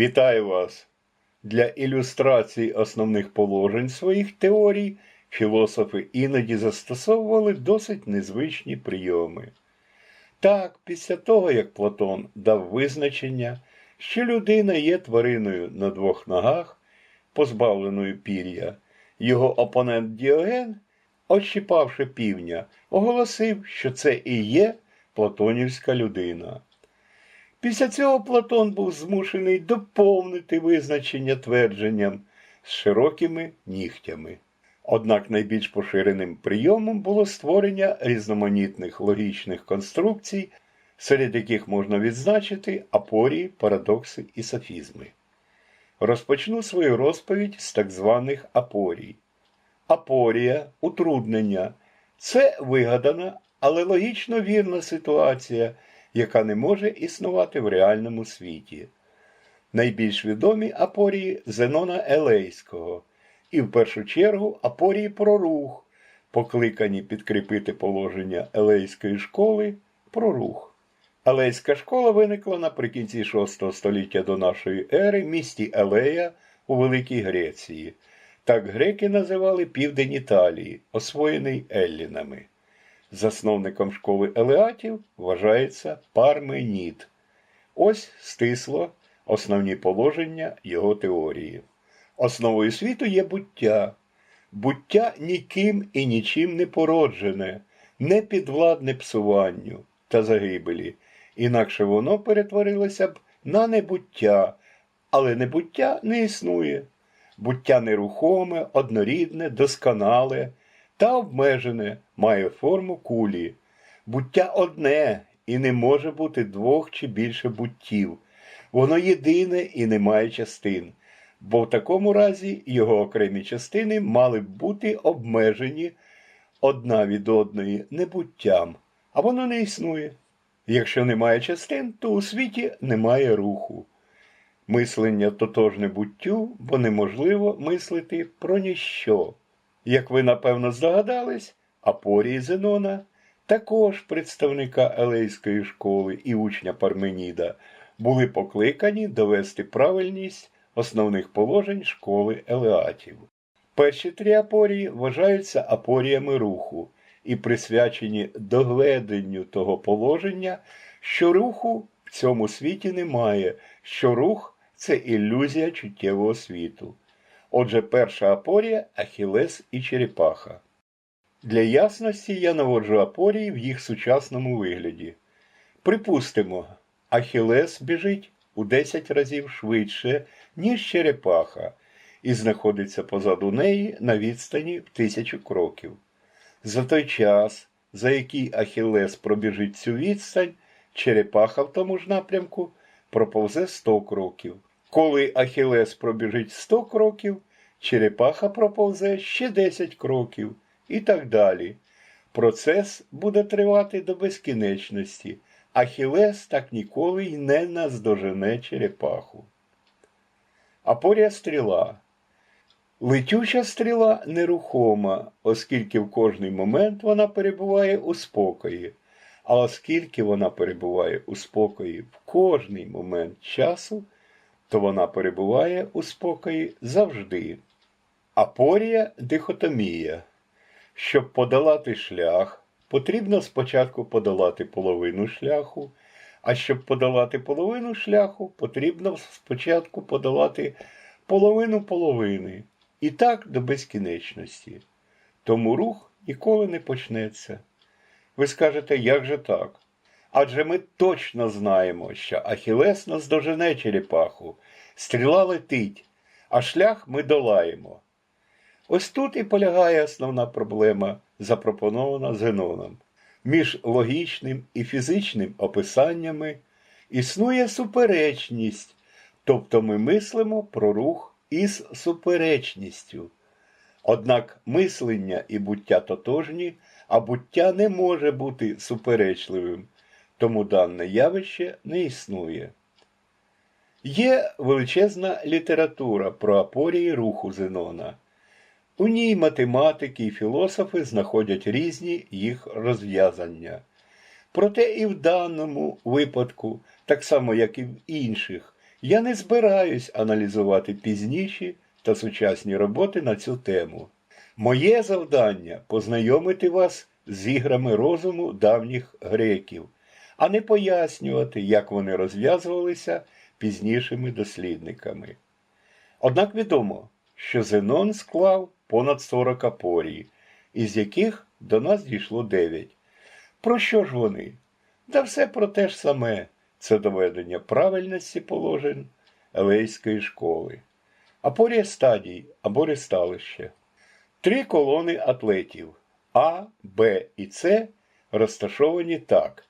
Вітаю вас! Для ілюстрації основних положень своїх теорій філософи іноді застосовували досить незвичні прийоми. Так, після того, як Платон дав визначення, що людина є твариною на двох ногах, позбавленою пір'я, його опонент Діоген, ощипавши півня, оголосив, що це і є платонівська людина. Після цього Платон був змушений доповнити визначення твердженням з широкими нігтями. Однак найбільш поширеним прийомом було створення різноманітних логічних конструкцій, серед яких можна відзначити апорії, парадокси і софізми. Розпочну свою розповідь з так званих апорій. Апорія, утруднення це вигадана, але логічно вірна ситуація, яка не може існувати в реальному світі. Найбільш відомі апорії Зенона Елейського, і в першу чергу апорії про рух, покликані підкріпити положення Елейської школи про рух. Елейська школа виникла наприкінці VI століття до нашої ери в місті Елея у Великій Греції. Так греки називали південь Італії, освоєний Еллінами. Засновником школи елеатів вважається Парменід. Ось стисло основні положення його теорії. Основою світу є буття. Буття ніким і нічим не породжене, не підвладне псуванню та загибелі, інакше воно перетворилося б на небуття, але небуття не існує. Буття нерухоме, однорідне, досконале та обмежене, має форму кулі. Буття одне і не може бути двох чи більше буттів. Воно єдине і не має частин, бо в такому разі його окремі частини мали б бути обмежені одна від одної небуттям, а воно не існує. Якщо немає частин, то у світі немає руху. Мислення тотожне буттю, бо неможливо мислити про ніщо. Як ви напевно здогадались, апорії Зенона, також представника Елейської школи і учня Парменіда, були покликані довести правильність основних положень школи Елеатів. Перші три апорії вважаються апоріями руху і присвячені догледенню того положення, що руху в цьому світі немає, що рух це ілюзія чуттєвого світу. Отже, перша апорія Ахілес і Черепаха. Для ясності я наводжу апорії в їх сучасному вигляді. Припустимо, Ахілес біжить у 10 разів швидше, ніж черепаха, і знаходиться позаду неї на відстані в тисячу кроків. За той час, за який Ахілес пробіжить цю відстань, черепаха в тому ж напрямку проповзе 100 кроків. Коли Ахілес пробіжить 100 кроків, черепаха проповзе ще 10 кроків і так далі. Процес буде тривати до безкінечності. Ахілес так ніколи й не наздожене черепаху. Апорія стріла. Летюча стріла нерухома, оскільки в кожний момент вона перебуває у спокої. А оскільки вона перебуває у спокої в кожний момент часу, то вона перебуває у спокої завжди. Апорія дихотомія. Щоб подолати шлях, потрібно спочатку подолати половину шляху, а щоб подолати половину шляху, потрібно спочатку подолати половину половини. І так до безкінечності. Тому рух ніколи не почнеться. Ви скажете, як же так? Адже ми точно знаємо, що Ахілес наздожене черепаху, стріла летить, а шлях ми долаємо. Ось тут і полягає основна проблема, запропонована Зеноном. Між логічним і фізичним описаннями існує суперечність, тобто ми мислимо про рух із суперечністю. Однак мислення і буття тотожні, а буття не може бути суперечливим, тому дане явище не існує. Є величезна література про апорії руху Зенона. У ній математики і філософи знаходять різні їх розв'язання. Проте і в даному випадку, так само як і в інших, Я не збираюсь аналізувати пізніші та сучасні роботи на цю тему. Моє завдання познайомити вас з іграми розуму давніх греків, а не пояснювати, як вони розв'язувалися пізнішими дослідниками. Однак відомо, що Зенон склав понад 40 апорій, із яких до нас дійшло 9. Про що ж вони? Та все про те ж саме це доведення правильності положень Елейської школи. Апорія стадій або ресталище. Три колони атлетів А, Б і С розташовані так.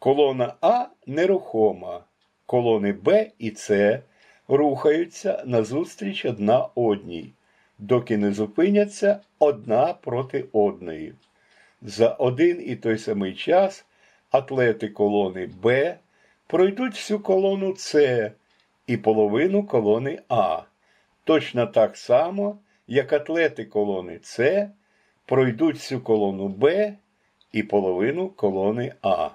Колона А нерухома. Колони Б і С рухаються назустріч одна одній, доки не зупиняться одна проти одної. За один і той самий час атлети колони Б пройдуть всю колону С і половину колони А. Точно так само, як атлети колони С пройдуть всю колону Б і половину колони А.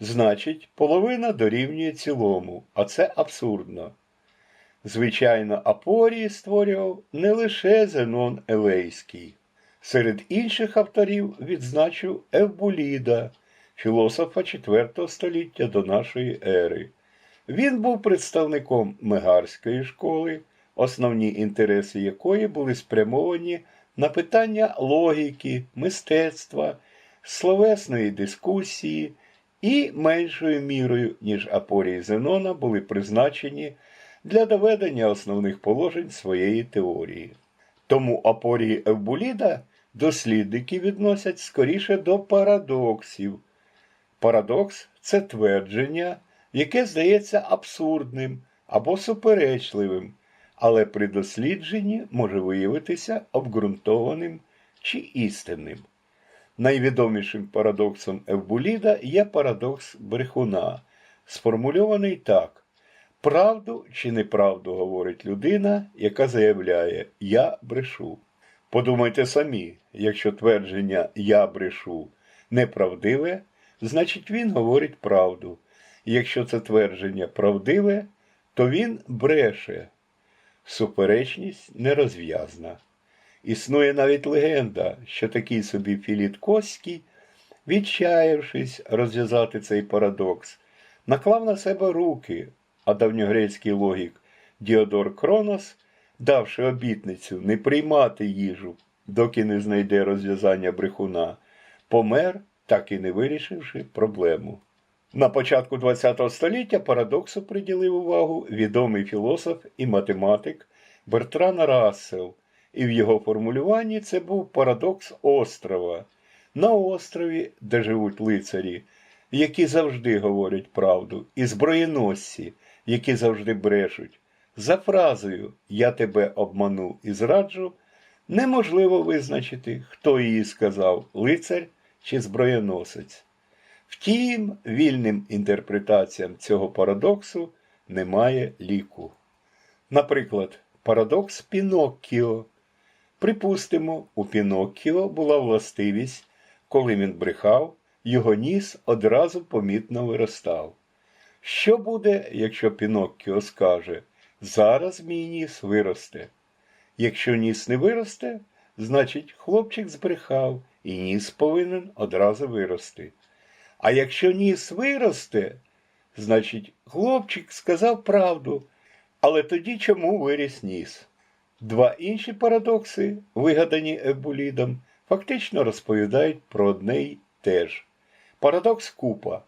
Значить, половина дорівнює цілому, а це абсурдно. Звичайно, апорії створював не лише Зенон Елейський. Серед інших авторів відзначив Евбуліда, філософа IV століття до нашої ери. Він був представником Мегарської школи, основні інтереси якої були спрямовані на питання логіки, мистецтва, словесної дискусії і меншою мірою, ніж апорії Зенона, були призначені для доведення основних положень своєї теорії. Тому апорії Евбуліда дослідники відносять скоріше до парадоксів. Парадокс це твердження, яке здається абсурдним або суперечливим, але при дослідженні може виявитися обґрунтованим чи істинним. Найвідомішим парадоксом Евбуліда є парадокс брехуна, сформульований так. Правду чи неправду говорить людина, яка заявляє Я брешу. Подумайте самі, якщо твердження Я брешу неправдиве, значить він говорить правду. Якщо це твердження правдиве, то він бреше. Суперечність нерозв'язна. Існує навіть легенда, що такий собі Філіт Коський, відчаявшись розв'язати цей парадокс, наклав на себе руки, а давньогрецький логік Діодор Кронос, давши обітницю не приймати їжу, доки не знайде розв'язання брехуна, помер, так і не вирішивши проблему. На початку ХХ століття парадоксу приділив увагу відомий філософ і математик Бертран Рассел, і в його формулюванні це був парадокс острова. На острові, де живуть лицарі, які завжди говорять правду, і зброєносці, які завжди брешуть. За фразою Я тебе обману і зраджу, неможливо визначити, хто її сказав лицар чи зброєносець. Втім, вільним інтерпретаціям цього парадоксу немає ліку. Наприклад, парадокс Піноккіо. Припустимо, у Піноккіо була властивість, коли він брехав, його ніс одразу помітно виростав. Що буде, якщо Піноккіо скаже зараз мій ніс виросте? Якщо ніс не виросте, значить хлопчик збрехав, і ніс повинен одразу вирости. А якщо ніс виросте, значить хлопчик сказав правду, але тоді чому виріс ніс? Два інші парадокси, вигадані Ебулідом, фактично розповідають про одне й те. Парадокс купа.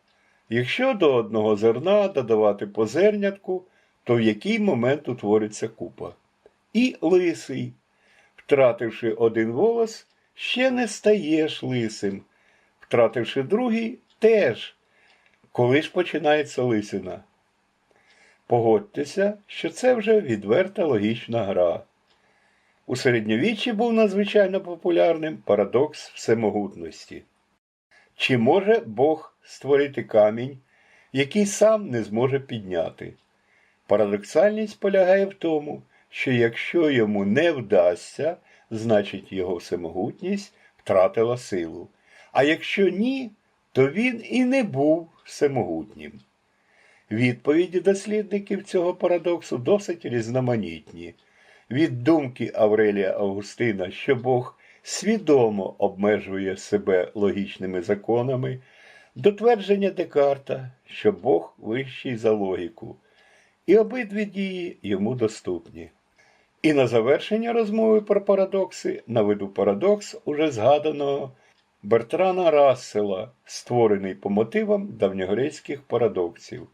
Якщо до одного зерна додавати по зернятку, то в який момент утвориться купа? І лисий. Втративши один волос, ще не стаєш лисим. Втративши другий, теж. Коли ж починається лисина? Погодьтеся, що це вже відверта логічна гра. У середньовіччі був надзвичайно популярним парадокс всемогутності. Чи може Бог створити камінь, який сам не зможе підняти? Парадоксальність полягає в тому, що якщо йому не вдасться, значить його всемогутність втратила силу. А якщо ні, то він і не був всемогутнім. Відповіді дослідників цього парадоксу досить різноманітні. Від думки Аврелія Августина, що Бог свідомо обмежує себе логічними законами, до твердження Декарта, що Бог вищий за логіку, і обидві дії йому доступні. І на завершення розмови про парадокси наведу парадокс уже згаданого Бертрана Рассела, створений по мотивам давньогрецьких парадоксів.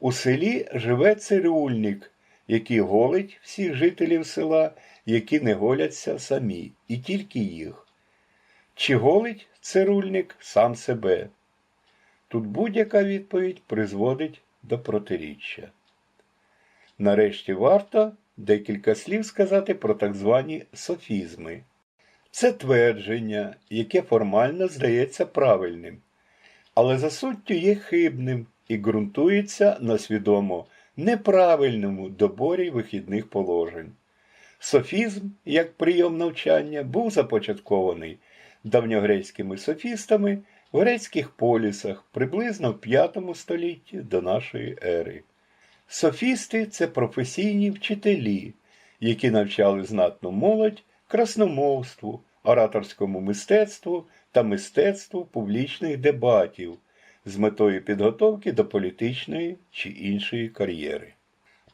У селі живе цирюльник, який голить всіх жителів села, які не голяться самі, і тільки їх. Чи голить цирюльник сам себе? Тут будь-яка відповідь призводить до протиріччя. Нарешті варто декілька слів сказати про так звані софізми. Це твердження, яке формально здається правильним, але за суттю є хибним і ґрунтується на свідомо неправильному доборі вихідних положень. Софізм, як прийом навчання, був започаткований давньогрецькими софістами в грецьких полісах приблизно в V столітті до нашої ери. Софісти це професійні вчителі, які навчали знатну молодь красномовству, ораторському мистецтву та мистецтву публічних дебатів з метою підготовки до політичної чи іншої кар'єри.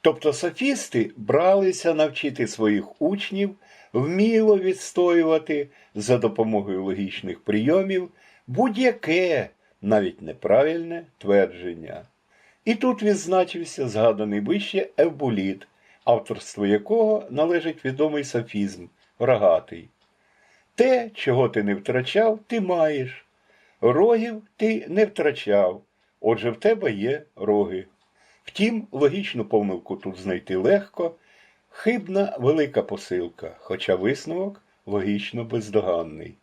Тобто софісти бралися навчити своїх учнів вміло відстоювати за допомогою логічних прийомів будь-яке, навіть неправильне твердження. І тут відзначився згаданий вище Евбуліт, авторство якого належить відомий софізм рогатий. Те, чого ти не втрачав, ти маєш. Рогів ти не втрачав, отже в тебе є роги. Втім, логічну помилку тут знайти легко, хибна велика посилка, хоча висновок логічно бездоганний.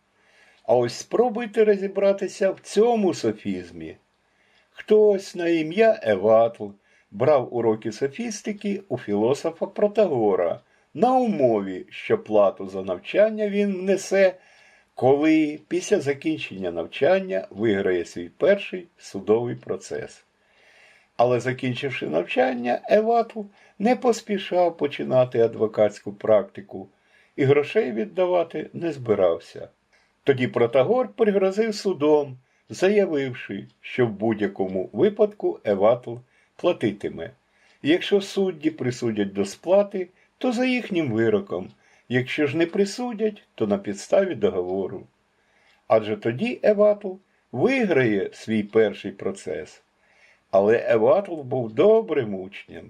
А ось спробуйте розібратися в цьому софізмі. Хтось на ім'я Еватл брав уроки софістики у філософа Протагора на умові, що плату за навчання він внесе, коли після закінчення навчання виграє свій перший судовий процес. Але закінчивши навчання, Еватл не поспішав починати адвокатську практику і грошей віддавати не збирався. Тоді Протагор пригрозив судом, заявивши, що в будь-якому випадку Еватл платитиме. Якщо судді присудять до сплати, то за їхнім вироком, якщо ж не присудять, то на підставі договору. Адже тоді Еватл виграє свій перший процес. Але Еватл був добрим учнем.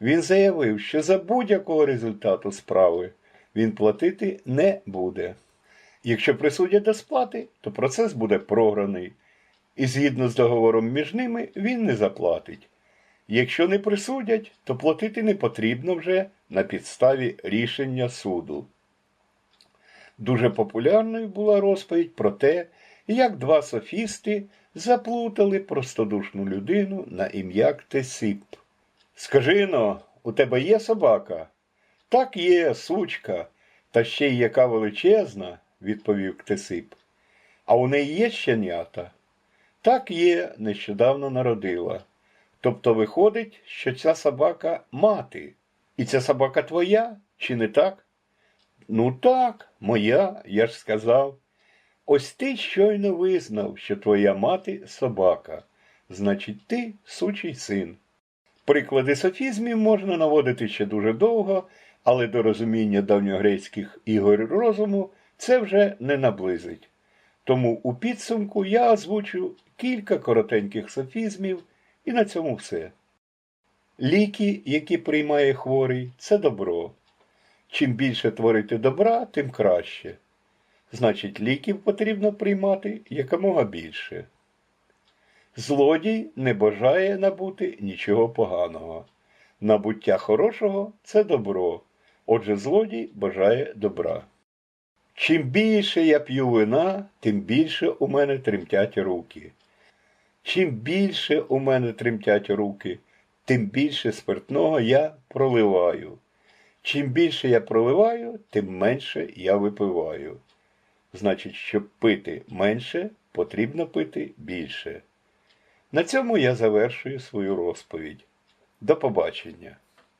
Він заявив, що за будь-якого результату справи він платити не буде. Якщо присудять до сплати, то процес буде програний, і згідно з договором між ними він не заплатить. Якщо не присудять, то платити не потрібно вже на підставі рішення суду. Дуже популярною була розповідь про те, як два софісти заплутали простодушну людину на ім'я Ктесип. Скажи но, у тебе є собака? Так є, сучка, та ще й яка величезна, відповів Ктесип. А у неї є щенята? Так є, нещодавно народила. Тобто виходить, що ця собака мати. І ця собака твоя, чи не так? Ну так, моя, я ж сказав. Ось ти щойно визнав, що твоя мати собака, значить, ти сучий син. Приклади софізмів можна наводити ще дуже довго, але до розуміння давньогрецьких ігор розуму це вже не наблизить. Тому у підсумку я озвучу кілька коротеньких софізмів, і на цьому все. Ліки, які приймає хворий, це добро. Чим більше творити добра, тим краще. Значить, ліків потрібно приймати якомога більше. Злодій не бажає набути нічого поганого. Набуття хорошого це добро. Отже, злодій бажає добра. Чим більше я п'ю вина, тим більше у мене тремтять руки. Чим більше у мене тремтять руки, тим більше спиртного я проливаю. Чим більше я проливаю, тим менше я випиваю. Значить, щоб пити менше, потрібно пити більше. На цьому я завершую свою розповідь. До побачення.